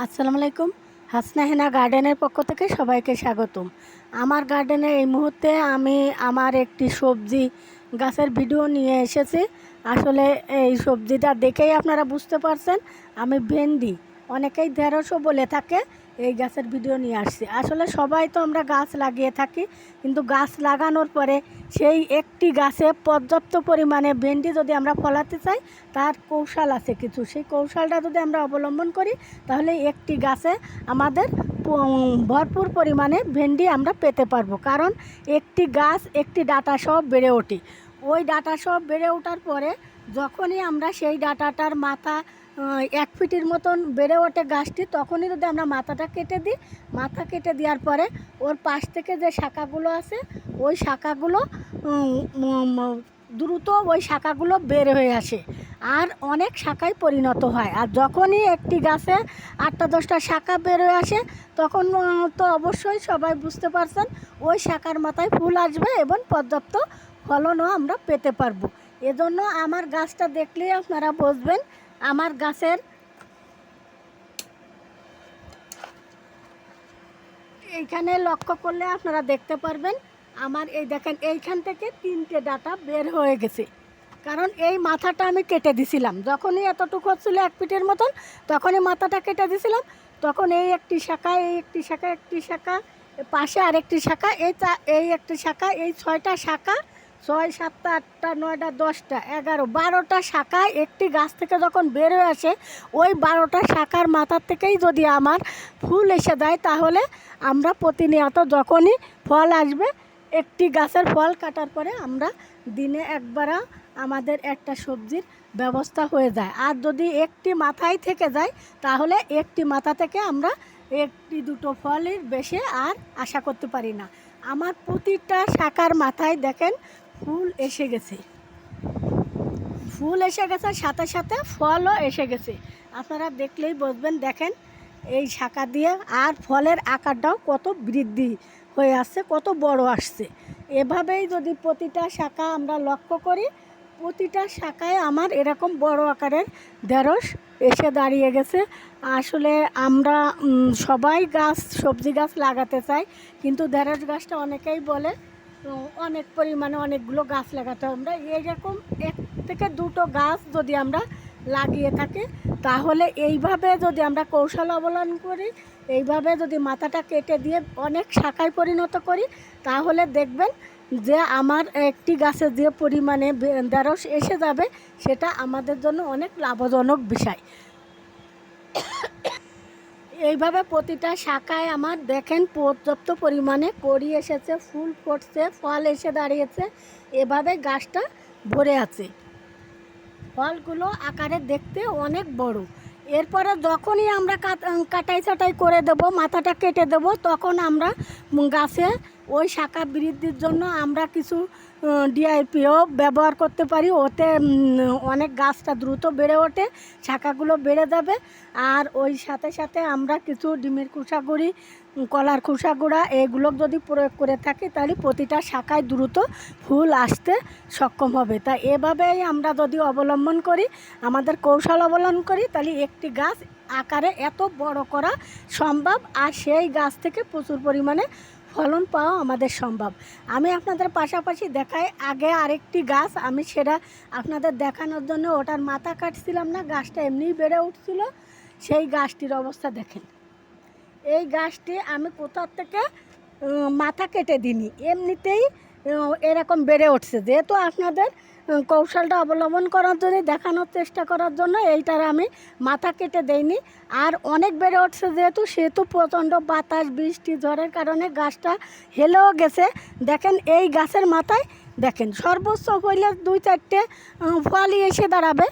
আসসালামু আলাইকুম। হাসনা হেনা গার্ডেনের পক্ষ থেকে সবাইকে স্বাগতম। আমার গার্ডেনে এই মুহূর্তে আমি আমার একটি সবজি গাছের ভিডিও নিয়ে এসেছি। আসলে এই সবজিটা দেখেই আপনারা বুঝতে পারছেন, আমি ভেন্ডি। অনেকেই দেড়শো বলে থাকে এই গাছের ভিডিও নিয়ে আসছি। আসলে সবাই তো আমরা গাছ লাগিয়ে থাকি, কিন্তু গাছ লাগানোর পরে সেই একটি গাছে পর্যাপ্ত পরিমাণে ভেন্ডি যদি আমরা ফলাতে চাই, তার কৌশল আছে কিছু। সেই কৌশলটা যদি আমরা অবলম্বন করি, তাহলে একটি গাছে আমাদের ভরপুর পরিমাণে ভেন্ডি আমরা পেতে পারব। কারণ একটি গাছ একটি ডাটা সহ বেড়ে ওঠে। ওই ডাটা সহ বেড়ে ওঠার পরে যখনই আমরা সেই ডাটাটার মাথা এক ফিটের মতন বেড়ে ওঠে গাছটি, তখনই যদি আমরা মাথাটা কেটে দিই, মাথা কেটে দেওয়ার পরে ওর পাশ থেকে যে শাখাগুলো আছে, ওই শাখাগুলো দ্রুত ওই শাখাগুলো বের হয়ে আসে। আর অনেক শাখায় পরিণত হয়। আর যখনই একটি গাছে আটটা দশটা শাখা বের হয়ে আসে, তখন তো অবশ্যই সবাই বুঝতে পারছেন, ওই শাখার মাথায় ফুল আসবে এবং পর্যাপ্ত ফলনও আমরা পেতে পারব। এজন্য আমার গাছটা দেখলেই আপনারা বুঝবেন আমার গাছের এইখানে লক্ষ্য করলে আপনারা দেখতে পারবেন, আমার এই দেখেন এইখান থেকে তিনটে ডাটা বের হয়ে গেছে। কারণ এই মাথাটা আমি কেটে দিছিলাম। যখনই এতটুকু হচ্ছিল এক ফিটের মতন, তখনই মাথাটা কেটে দিছিলাম। তখন এই একটি শাখা, এই একটি শাখা একটি শাখা পাশে আরেকটি শাখা, এই এই একটি শাখা, এই ছয়টা শাখা ছয় সাতটা, আটটা, নয়টা, দশটা, এগারো, বারোটা শাখা একটি গাছ থেকে যখন বের হয়ে আসে, ওই বারোটা শাখার মাথার থেকেই যদি আমার ফুল এসে দেয় তাহলে আমরা প্রতিনিয়ত যখনই ফল আসবে, একটি গাছের ফল কাটার পরে আমরা দিনে একবারা আমাদের একটা সবজির ব্যবস্থা হয়ে যায়। আর যদি একটি মাথায় থেকে যায়, তাহলে একটি মাথা থেকে আমরা একটি দুটো ফলের বেশি আর আশা করতে পারি না। আমার প্রতিটা শাখার মাথায় দেখেন ফুল এসে গেছে। ফুল এসে গেছে, সাথে সাথে ফলও এসে গেছে। আপনারা দেখলেই বুঝবেন, দেখেন, এই শাখা দিয়ে আর ফলের আকারটাও কত বৃদ্ধি হয়ে আসছে, কত বড় আসছে। এভাবেই যদি প্রতিটা শাখা আমরা লক্ষ্য করি, প্রতিটা শাখায় আমার এরকম বড় আকারের ঢেঁড়স এসে দাঁড়িয়ে গেছে। আসলে আমরা সবাই গাছ, সবজি গাছ লাগাতে চাই, কিন্তু ঢেঁড়স গাছটা অনেকেই বলে অনেক পরিমাণে অনেকগুলো গাছ লাগাতে হয়। আমরা এইরকম এক থেকে দুটো গাছ যদি আমরা লাগিয়ে থাকি, তাহলে এইভাবে যদি আমরা কৌশল অবলম্বন করি, এইভাবে যদি মাথাটা কেটে দিয়ে অনেক শাখায় পরিণত করি, তাহলে দেখবেন যে আমার একটি গাছে যে পরিমাণে ঢেঁড়স এসে যাবে, সেটা আমাদের জন্য অনেক লাভজনক বিষয়। এইভাবে প্রতিটা শাখায় আমার দেখেন পর্যাপ্ত পরিমাণে কড়ি এসেছে, ফুল ফুটছে, ফল এসে দাঁড়িয়েছে। এভাবে গাছটা ভরে আছে। ফলগুলো আকারে দেখতে অনেক বড়। এরপরে যখনই আমরা কাট- কাটাই ছাটাই করে দেব, মাথাটা কেটে দেব, তখন আমরা গাছে ওই শাখা বৃদ্ধির জন্য আমরা কিছু ডিআইপিও ব্যবহার করতে পারি। ওতে অনেক গাছটা দ্রুত বেড়ে ওঠে শাখাগুলো বেড়ে যাবে। আর ওই সাথে সাথে আমরা কিছু ডিমের উম, কলার খোসাগুড়া এগুলো যদি প্রয়োগ করে থাকি তাহলে প্রতিটা শাখায় দ্রুত ফুল আসতে সক্ষম হবে। তা এভাবেই আমরা যদি অবলম্বন করি আমাদের কৌশল অবলম্বন করি তাহলে একটি গাছ আকারে এত বড় করা সম্ভব। আর সেই গাছ থেকে প্রচুর পরিমাণে ফলন পাওয়া আমাদের সম্ভব। আমি আপনাদের পাশাপাশি দেখাই, আগে আরেকটি গাছ, আমি সেটা আপনাদের দেখানোর জন্য ওটার মাথা কাটছিলাম না, গাছটা এমনিই বেড়ে উঠছিল। সেই গাছটির অবস্থা দেখেন। এই গাছটি আমি কোথার থেকে মাথা কেটে দিনি এমনিতেই এরকম বেড়ে উঠছে। যেহেতু আপনাদের কৌশলটা অবলম্বন করার জন্য, দেখানোর চেষ্টা করার জন্য এইটার আমি মাথা কেটে দেইনি। আর অনেক বেড়ে উঠছে যেহেতু, সেহেতু প্রচণ্ড বাতাস, বৃষ্টি, ঝড়ের কারণে গাছটা হেলেও গেছে। দেখেন, এই গাছের মাথায় দেখেন, সর্বোচ্চ হইলে দুই চারটে ফলই এসে দাঁড়াবে।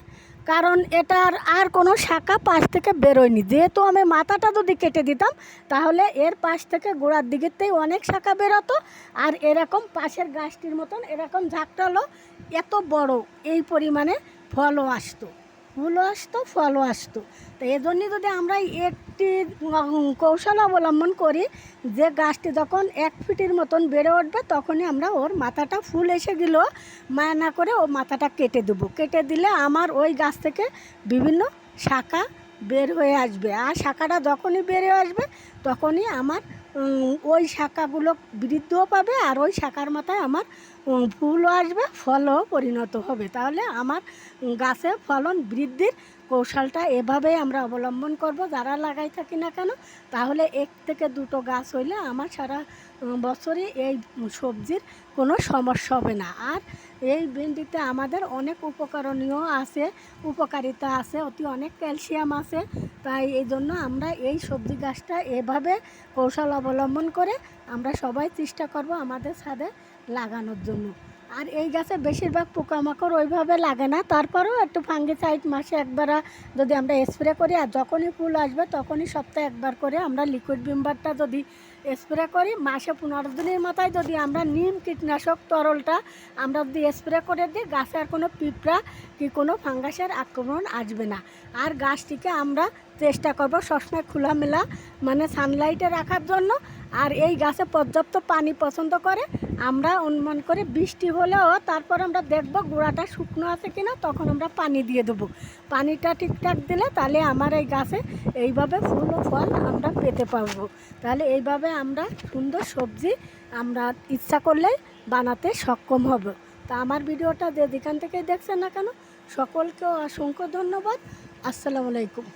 কারণ এটার আর কোনো শাখা পাশ থেকে বেরোয়নি। যেহেতু আমি মাথাটা যদি কেটে দিতাম, তাহলে এর পাশ থেকে গোড়ার দিকেতেই অনেক শাখা বেরোতো। আর এরকম পাশের গাছটির মতন এরকম ঝাঁকটালো এত বড় এই পরিমাণে ফলও আসতো। ফুলও আসতো, ফলও আসতো। তো এজন্যই যদি আমরা একটি কৌশল অবলম্বন করি যে গাছটি যখন এক ফিটের মতন বেড়ে উঠবে, তখনই আমরা ওর মাথাটা ফুল এসে গেল, মায়া না করে ও মাথাটা কেটে দেবো। কেটে দিলে আমার ওই গাছ থেকে বিভিন্ন শাখা বের হয়ে আসবে। আর শাখাটা যখনই বের হয়ে আসবে, তখনই আমার ওই শাখাগুলো বৃদ্ধিও পাবে আর ওই শাখার মাথায় আমার ফুলও আসবে, ফলও পরিণত হবে। তাহলে আমার গাছে ফলন বৃদ্ধির কৌশলটা এভাবেই আমরা অবলম্বন করব। যারা লাগাই থাকি না কেন, তাহলে এক থেকে দুটো গাছ হইলে আমার সারা বছরই এই সবজির কোনো সমস্যা হবে না। আর এই ভেন্ডিতে আমাদের অনেক উপকরণীয় আছে, উপকারিতা আছে, অতি অনেক ক্যালসিয়াম আছে। তাই এই জন্য আমরা এই সবজি গাছটা এভাবে কৌশল অবলম্বন করে আমরা সবাই চেষ্টা করব আমাদের ছাদে লাগানোর জন্য। আর এই গাছে বেশিরভাগ পোকামাকড় ওইভাবে লাগে না। তারপরেও একটু ফাঙ্গিসাইড মাসে একবার যদি আমরা স্প্রে করি, আর যখনই ফুল আসবে তখনই সপ্তাহে একবার করে আমরা লিকুইড বিম্বারটা যদি স্প্রে করি, মাসে পনেরো দিনের মাথায় যদি আমরা নিম কীটনাশক তরলটা আমরা যদি স্প্রে করে দিই, গাছে আর কোনো পিঁপড়া কি কোনো ফাঙ্গাসের আক্রমণ আসবে না। আর গাছটিকে আমরা চেষ্টা করব সবসময় খোলামেলা মানে সানলাইটে রাখার জন্য। আর এই গাছে পর্যাপ্ত পানি পছন্দ করে, আমরা অনুমান করে বৃষ্টি হলেও তারপর আমরা দেখব গোড়াটা শুকনো আছে কিনা, তখন আমরা পানি দিয়ে দেবো। পানিটা ঠিকঠাক দিলে তাহলে আমার এই গাছে এইভাবে ফুল ও ফল আমরা পেতে পারব। তাহলে এইভাবে আমরা সুন্দর সবজি আমরা ইচ্ছা করলেই বানাতে সক্ষম হব। তা আমার ভিডিওটা যে যেখান থেকে দেখছেন না কেন, সকলকে অসংখ্য ধন্যবাদ। আসসালামু আলাইকুম।